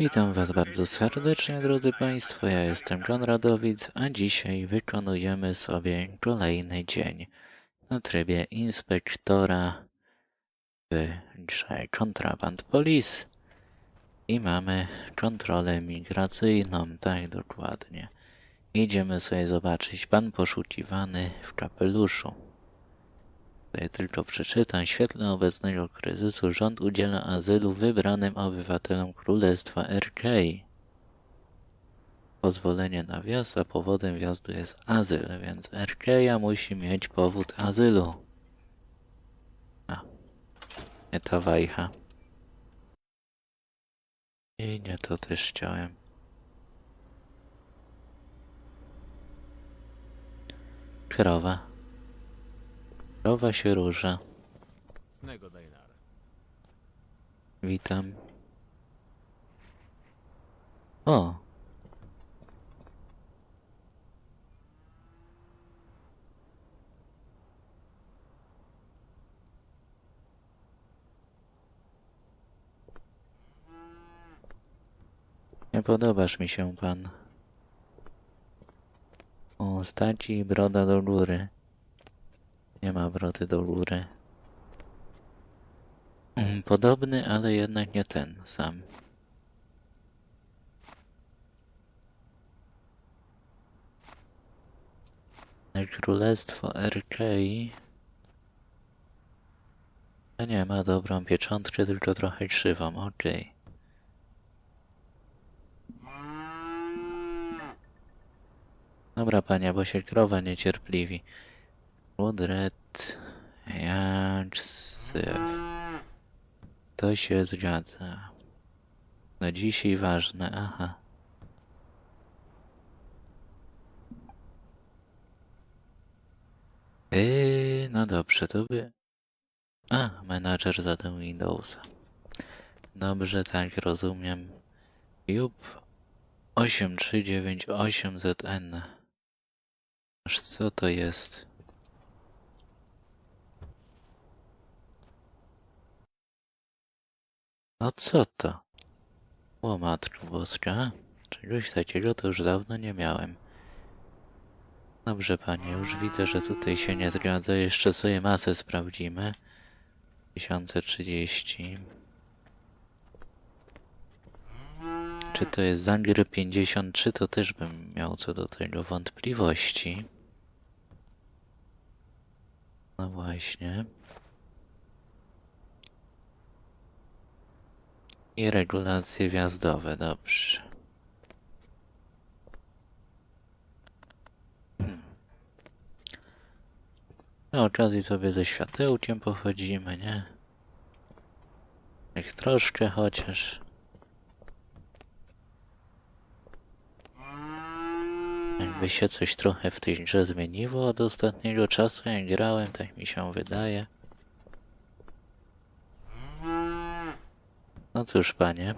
Witam Was bardzo serdecznie, drodzy Państwo. Ja jestem John a dzisiaj wykonujemy sobie kolejny dzień na trybie inspektora w grze Contraband Police. I mamy kontrolę migracyjną, tak dokładnie. Idziemy sobie zobaczyć pan poszukiwany w kapeluszu. Tylko przeczytam. W świetle obecnego kryzysu rząd udziela azylu wybranym obywatelom Królestwa RK. Pozwolenie na wjazd, a powodem wjazdu jest azyl, więc RK musi mieć powód azylu. A, nie ta wajcha. I nie to też chciałem. Krowa. Krowa się. Snego Dainar. Witam. O! Nie podobasz mi się pan. O, staci i broda do góry. Nie ma brody do góry. Mm, Podobny, ale jednak nie ten sam. Królestwo RK. A nie ma dobrą pieczątkę, tylko trochę krzywą. Okej. Dobra, panie, bo się krowa niecierpliwi. Udret. Jak syf. To się zgadza. Na dzisiaj ważne, aha. Yy, no dobrze, to by... A, menadżer zadał Windowsa. Dobrze, tak, rozumiem. Jup 8398ZN. Aż co to jest? No co to? O matko boska, czegoś takiego to już dawno nie miałem. Dobrze panie, już widzę, że tutaj się nie zgadza. Jeszcze sobie masę sprawdzimy. 1030. Czy to jest Zangry 53, to też bym miał co do tego wątpliwości. No właśnie. I regulacje wjazdowe, dobrze. Hmm. Na okazji sobie ze światełkiem pochodzimy, nie? Jak troszkę chociaż. Jakby się coś trochę w tej grze zmieniło od ostatniego czasu, jak grałem, tak mi się wydaje. No cóż, panie.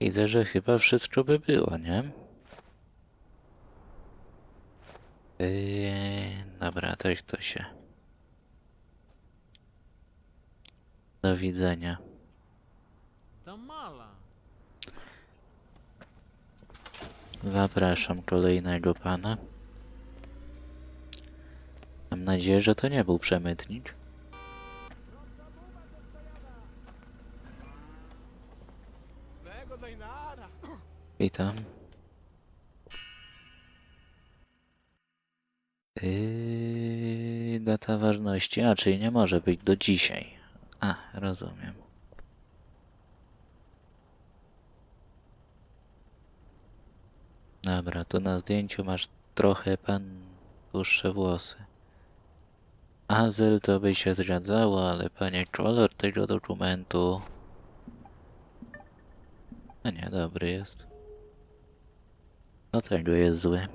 Widzę, że chyba wszystko by było, nie? Yy, dobra, to to się. Do widzenia. Zapraszam kolejnego pana. Mam nadzieję, że to nie był przemytnik. Snego Dainara. Witam. Yy, data ważności. A, czyli nie może być do dzisiaj. A, rozumiem. Dobra, tu na zdjęciu masz trochę pan dłuższe włosy. Azyl to by się zgadzało, ale panie, kolor tego dokumentu... A nie, dobry jest. No tego jest zły.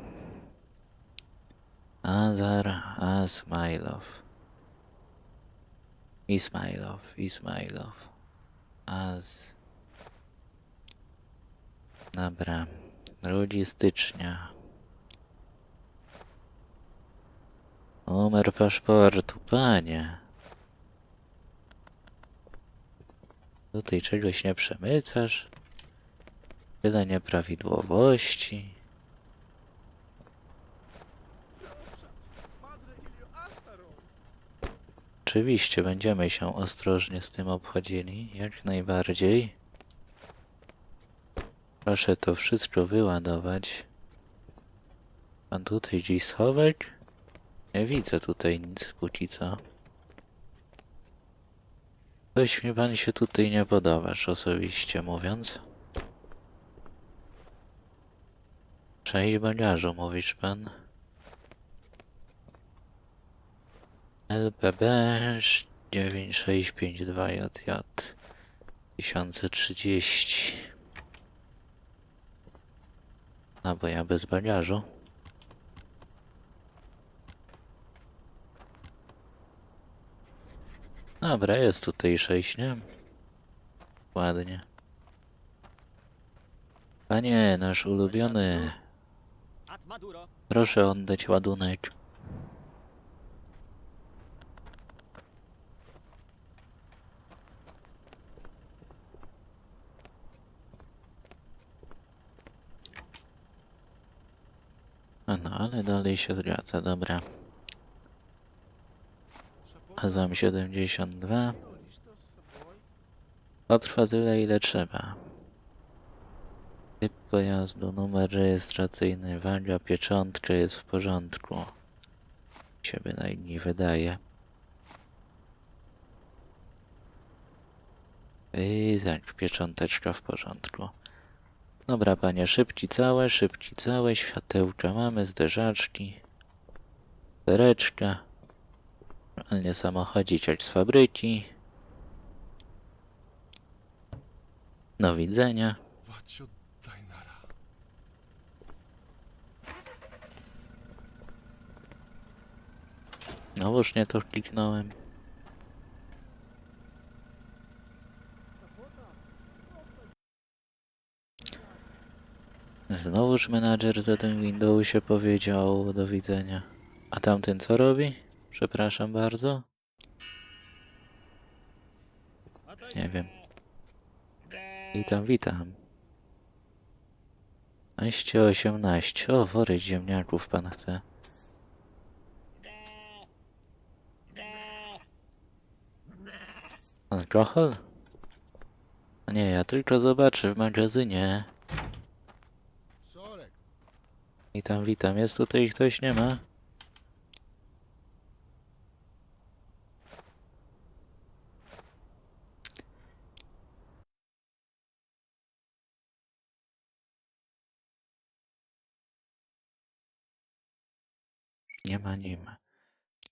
Azar Asmailow. Ismailow, Ismailow. Az... Dobra. 2 stycznia. Numer paszportu, panie. Tutaj czegoś nie przemycasz. Tyle nieprawidłowości. Oczywiście będziemy się ostrożnie z tym obchodzili, jak najbardziej. Proszę to wszystko wyładować. Pan tutaj gdzieś schować? Nie widzę tutaj nic póki co. Coś mi pan się tutaj nie podobasz, osobiście mówiąc. Część bagażu, mówisz pan? LPB 9652JJ 1030 No bo ja bez bagażu. Dobra, jest tutaj sześć, nie? Ładnie. Panie, nasz ulubiony, proszę oddać ładunek. No, ale dalej się zgadza, dobra. Azam 72. Potrwa tyle, ile trzeba. Typ pojazdu, numer rejestracyjny, waga, pieczątka jest w porządku. Się bynajmniej wydaje. I tak, piecząteczka w porządku. Dobra, panie, szybci całe, szybci całe, światełka mamy, zderzaczki, dereczka, nie samochodzić jak z fabryki. Do widzenia. Znowuż nie to kliknąłem. Znowuż menadżer za tym Windowsie powiedział do widzenia. A tamten co robi? Przepraszam bardzo. Nie wiem. Witam, witam. 18, O, wory ziemniaków pan chce. Alkohol? Nie, ja tylko zobaczę w magazynie. Witam, witam. Jest tutaj ktoś? Nie ma? Nie ma, nie ma.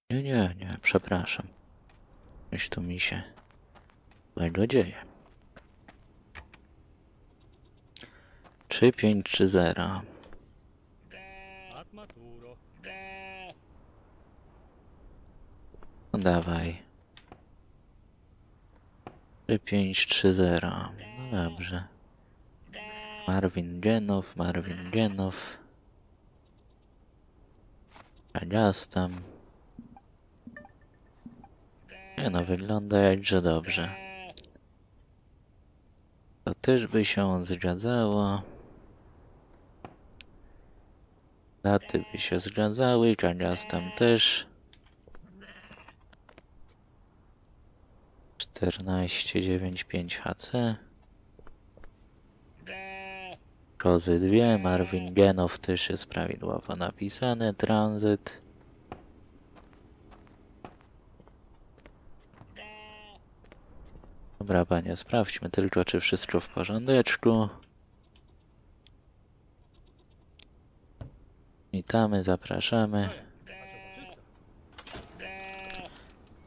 Nie, nie, nie, przepraszam. Coś tu mi się złego dzieje. 3, 5 czy 0? No dawaj. 3530. No dobrze. Marvin Genow, Marvin Genow. Agastam. Nie no, wygląda jakże dobrze. To też by się zgadzało. Daty by się zgadzały, Kagastam też. 1495 HC. Kozy 2, Marvin Genow też jest prawidłowo napisane, tranzyt. Dobra panie, sprawdźmy tylko czy wszystko w porządeczku. Witamy, zapraszamy.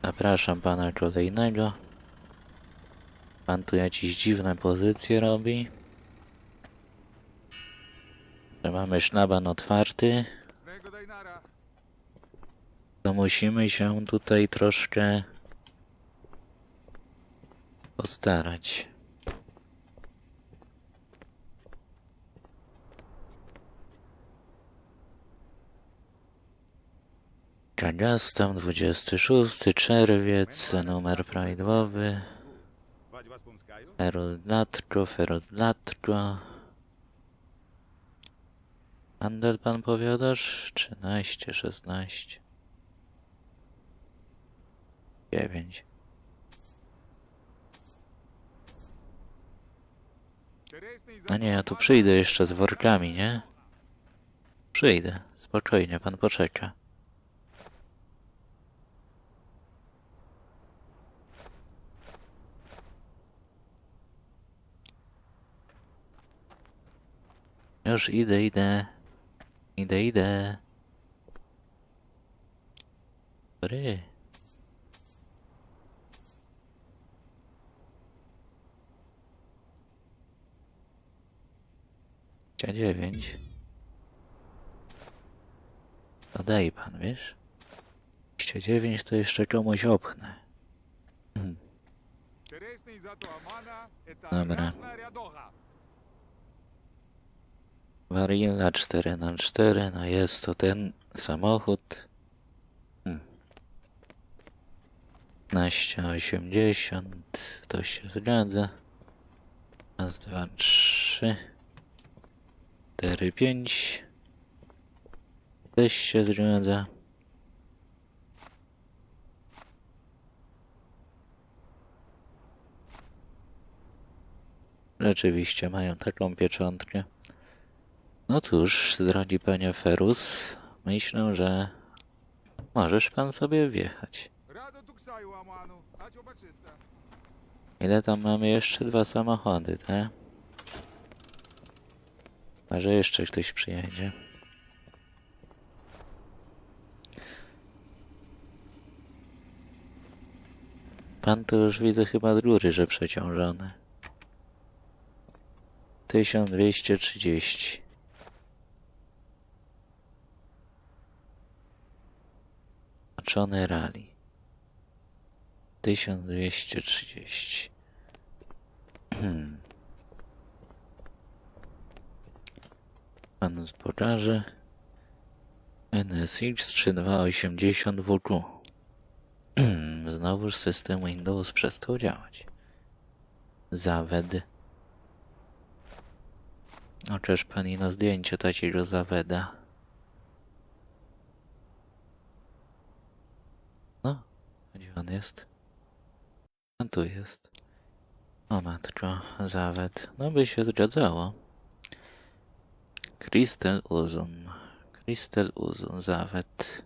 Zapraszam pana kolejnego. Pan tu jakieś dziwne pozycje robi. Mamy szlaban otwarty. To musimy się tutaj troszkę postarać. Kagastam 26 czerwiec, numer prawidłowy. Ferodlatko, ferodlatko. Andel, pan powiadasz? 13, 16. 9. No nie, ja tu przyjdę jeszcze z workami, nie? Przyjdę, spokojnie, pan poczeka. Już idę, idę. Idę, idę. Dobry. dziewięć. To daj pan, wiesz? 29 to jeszcze komuś opchnę. Hmm. Dobra. Marina 4x4, no jest to ten samochód. Hmm. 1580, to się zgadza. Raz, dwa, trzy, cztery, pięć. Też się zgadza. Rzeczywiście mają taką pieczątkę. No cóż, drogi panie Ferus, myślę, że możesz pan sobie wjechać. Ile tam mamy jeszcze? Dwa samochody, tak? Może jeszcze ktoś przyjedzie. Pan to już widzę chyba z góry, że przeciążony. 1230. Oznaczony rally. 1230. Hmm. Pan zbożarzy. NSX 3280 WQ. Znowuż system Windows przestał działać. Zawed. Chociaż pani na zdjęcie takiego zaweda. No, gdzie on jest? A tu jest. O matko, zawet. No by się zgadzało. Crystal Uzun. Crystal Uzun, zawet.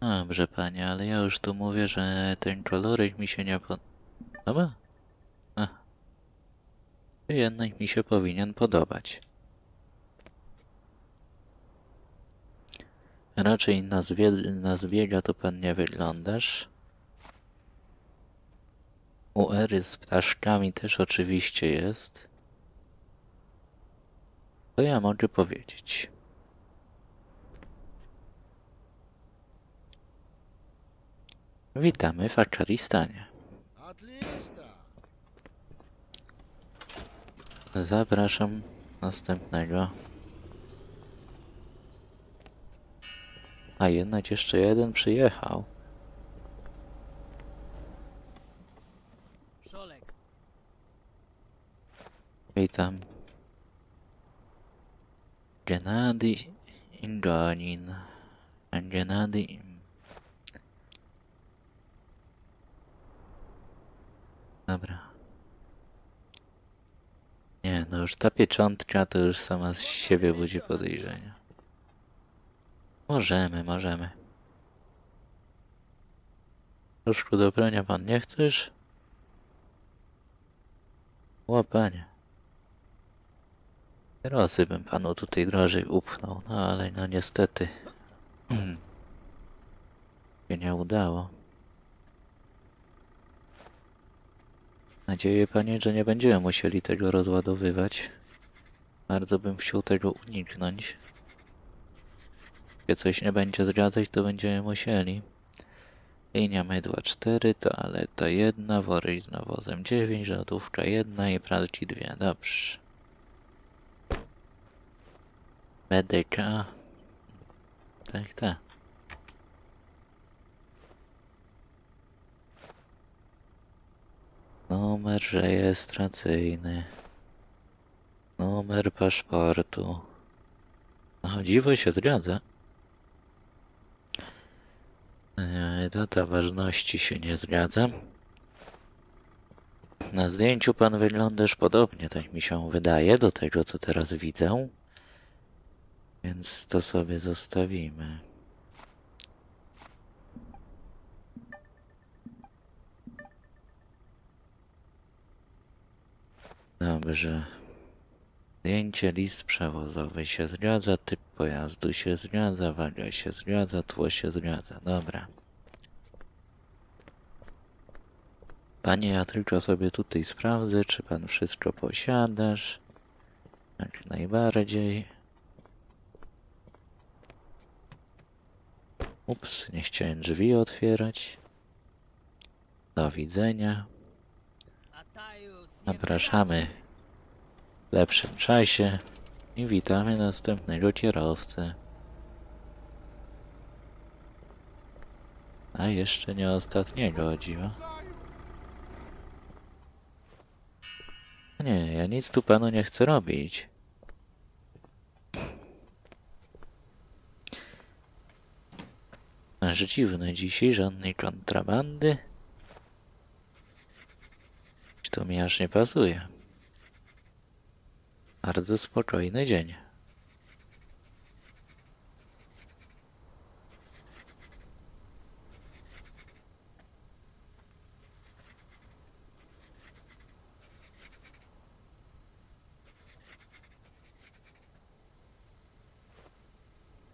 Dobrze, panie, ale ja już tu mówię, że ten kolorek mi się nie podoba. A. Jednak mi się powinien podobać. Raczej na, zwie, na zwiega to pan nie wyglądasz. U Ery z ptaszkami też oczywiście jest. To ja mogę powiedzieć. Witamy w Aczaristanie. Zapraszam następnego A jednak jeszcze jeden przyjechał. Szolek. Witam. Gennady Ingonin. Gennady... Dobra. Nie, no już ta pieczątka to już sama z siebie budzi podejrzenia. Możemy, możemy. Różku do prania pan nie chcesz? Łapanie. Rosy bym panu tutaj drożej upchnął, no ale no niestety. się nie udało. Nadzieję panie, że nie będziemy musieli tego rozładowywać. Bardzo bym chciał tego uniknąć. Jak coś nie będzie zgadzać, to będziemy musieli. Linia mydła 4, toaleta 1, worek z nawozem 9, lodówka 1 i pralki 2. Dobrze. BDK. Tak, tak. Numer rejestracyjny. Numer paszportu. O, dziwo się zgadza. Data ważności się nie zgadza. Na zdjęciu pan wyglądasz podobnie, tak mi się wydaje, do tego co teraz widzę. Więc to sobie zostawimy. Dobrze. Zdjęcie list przewozowy się zgadza, typ pojazdu się zgadza, waga się zgadza, tło się zgadza. Dobra. Panie, ja tylko sobie tutaj sprawdzę, czy pan wszystko posiadasz. Jak najbardziej. Ups, nie chciałem drzwi otwierać. Do widzenia. Zapraszamy lepszym czasie i witamy następnego kierowcę. A jeszcze nie ostatniego, o dziwo. Nie, ja nic tu panu nie chcę robić. Aż dziwne dzisiaj, żadnej kontrabandy. To mi aż nie pasuje. Bardzo spokojny dzień.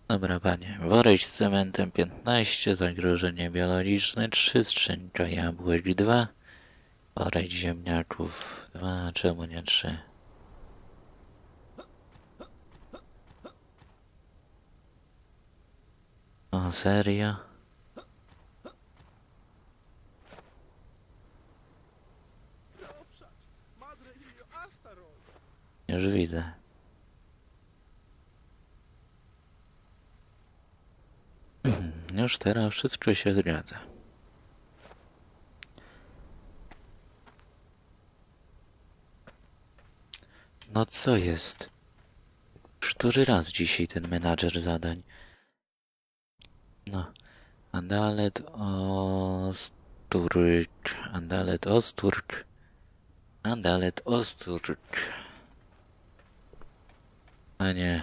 Dobra, panie. Worek z cementem 15, zagrożenie biologiczne 3, skrzynka jabłek 2, worek ziemniaków 2, czemu nie 3? O, serio? Już widzę. Już teraz wszystko się zgadza. No co jest? Który raz dzisiaj ten menadżer zadań? No. Andalet Osturk. Andalet Osturk. Andalet Osturk. Panie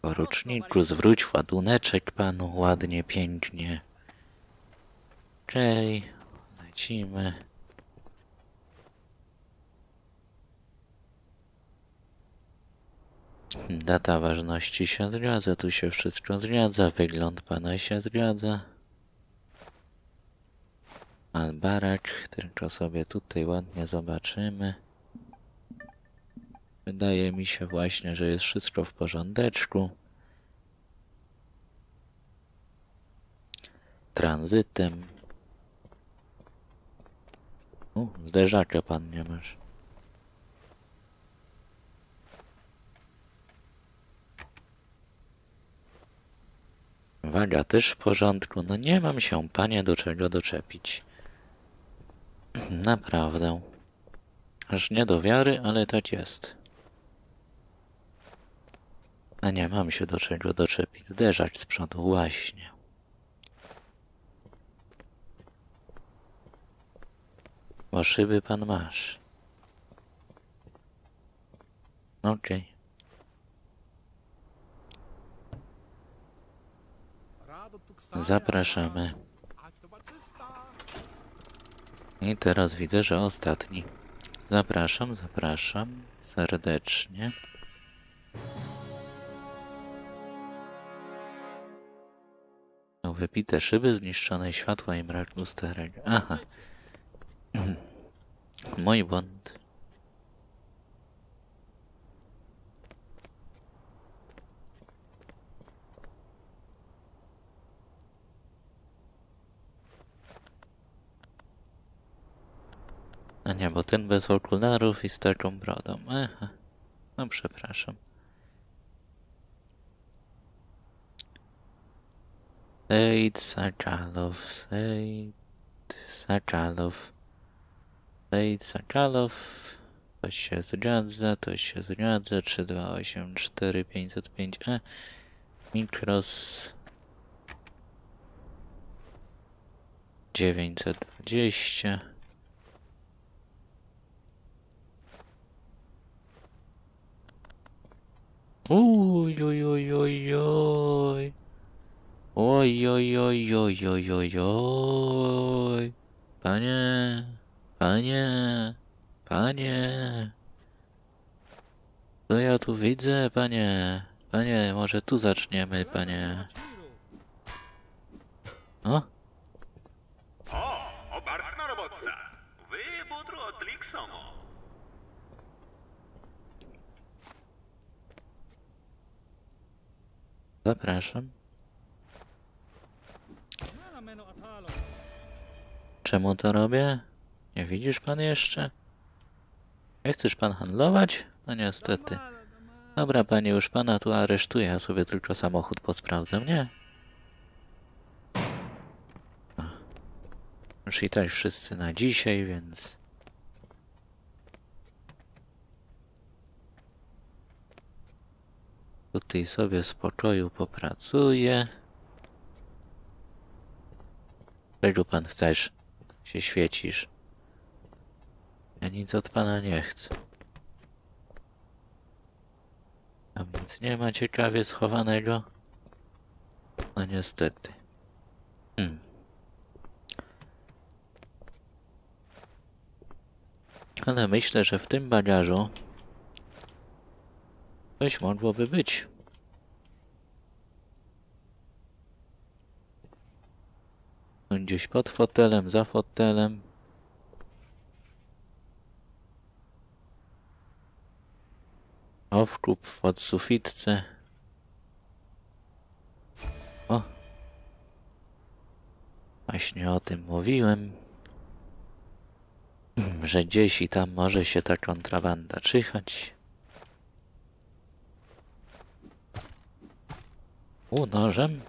poruczniku, zwróć ładuneczek panu ładnie, pięknie. Okej, lecimy. Data ważności się zgadza, tu się wszystko zgadza, wygląd pana się zgadza. Albarak, tylko sobie tutaj ładnie zobaczymy. Wydaje mi się właśnie, że jest wszystko w porządeczku. Tranzytem. U, zderzaka pan nie masz. Waga też w porządku. No nie mam się, panie, do czego doczepić. Naprawdę. Aż nie do wiary, ale tak jest. A nie mam się do czego doczepić. Zderzać z przodu, właśnie. Bo szyby pan masz. Okej. Zapraszamy. I teraz widzę, że ostatni. Zapraszam, zapraszam serdecznie. Wypite szyby, zniszczone światła i mrak lusterek. Aha. Mój błąd. A nie, bo ten bez okularów i z taką brodą. Aha. No przepraszam. Sejd Saczalow, Sejd Saczalow. Lejt Sakalow. To się zgadza, to się zgadza. 3284 505E. Mikros 920. Uj, uj, uj, uj, uj. Oj, oj, oj, oj, oj, oj, oj. Panie, panie, panie. Co ja tu widzę, panie? Panie, może tu zaczniemy, panie. O, zapraszam. Czemu to robię? Nie widzisz pan jeszcze? Nie chcesz pan handlować? No niestety. Dobra, panie, już pana tu aresztuję, ja sobie tylko samochód posprawdzę, nie? No. Już i tak wszyscy na dzisiaj, więc... Tutaj sobie w spokoju popracuję. Czego pan chcesz? Się świecisz. Ja nic od pana nie chcę. Tam nic nie ma ciekawie schowanego. No niestety. Hmm. Ale myślę, że w tym bagażu coś mogłoby być. Gdzieś pod fotelem, za fotelem. Owkup w podsufitce. O! Właśnie o tym mówiłem. Że gdzieś i tam może się ta kontrabanda czyhać. U, nożem?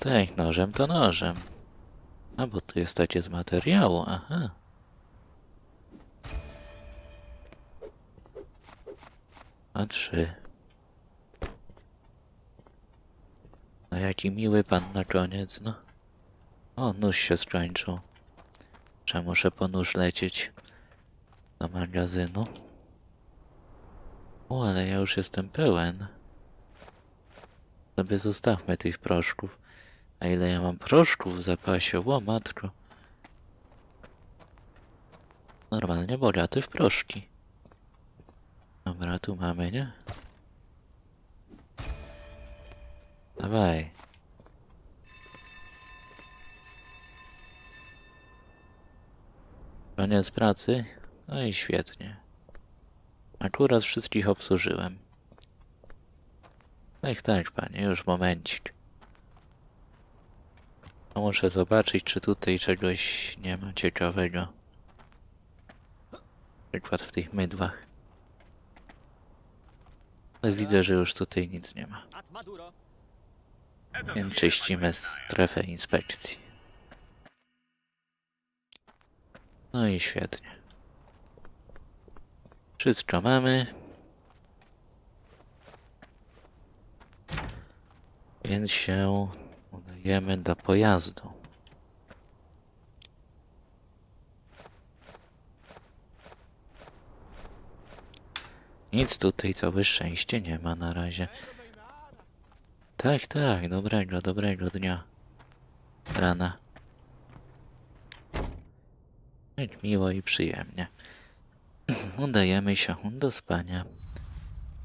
Tak, nożem to nożem. A bo tu jest z materiału, aha. A trzy. No jaki miły pan na koniec, no. O, nóż się skończył. Czy muszę po nóż lecieć do magazynu? O, ale ja już jestem pełen. Sobie zostawmy tych proszków. A ile ja mam proszków w zapasie? Ło, matko. Normalnie bogaty w proszki. Dobra, tu mamy, nie? Dawaj. Koniec pracy? No i świetnie. Akurat wszystkich obsłużyłem. Tak, tak, panie, już momencik. No muszę zobaczyć, czy tutaj czegoś nie ma ciekawego. Na przykład w tych mydłach. Ale widzę, że już tutaj nic nie ma. Więc czyścimy strefę inspekcji. No i świetnie. Wszystko mamy. Więc się udajemy do pojazdu. Nic tutaj, całe szczęście, nie ma na razie. Tak, tak, dobrego, dobrego dnia. Rana. Jak miło i przyjemnie. Udajemy się do spania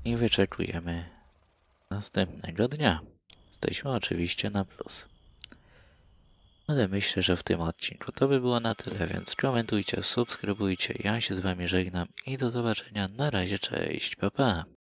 i wyczekujemy następnego dnia. Jesteśmy oczywiście na plus. Ale myślę, że w tym odcinku to by było na tyle, więc komentujcie, subskrybujcie. Ja się z wami żegnam i do zobaczenia. Na razie, cześć, pa pa.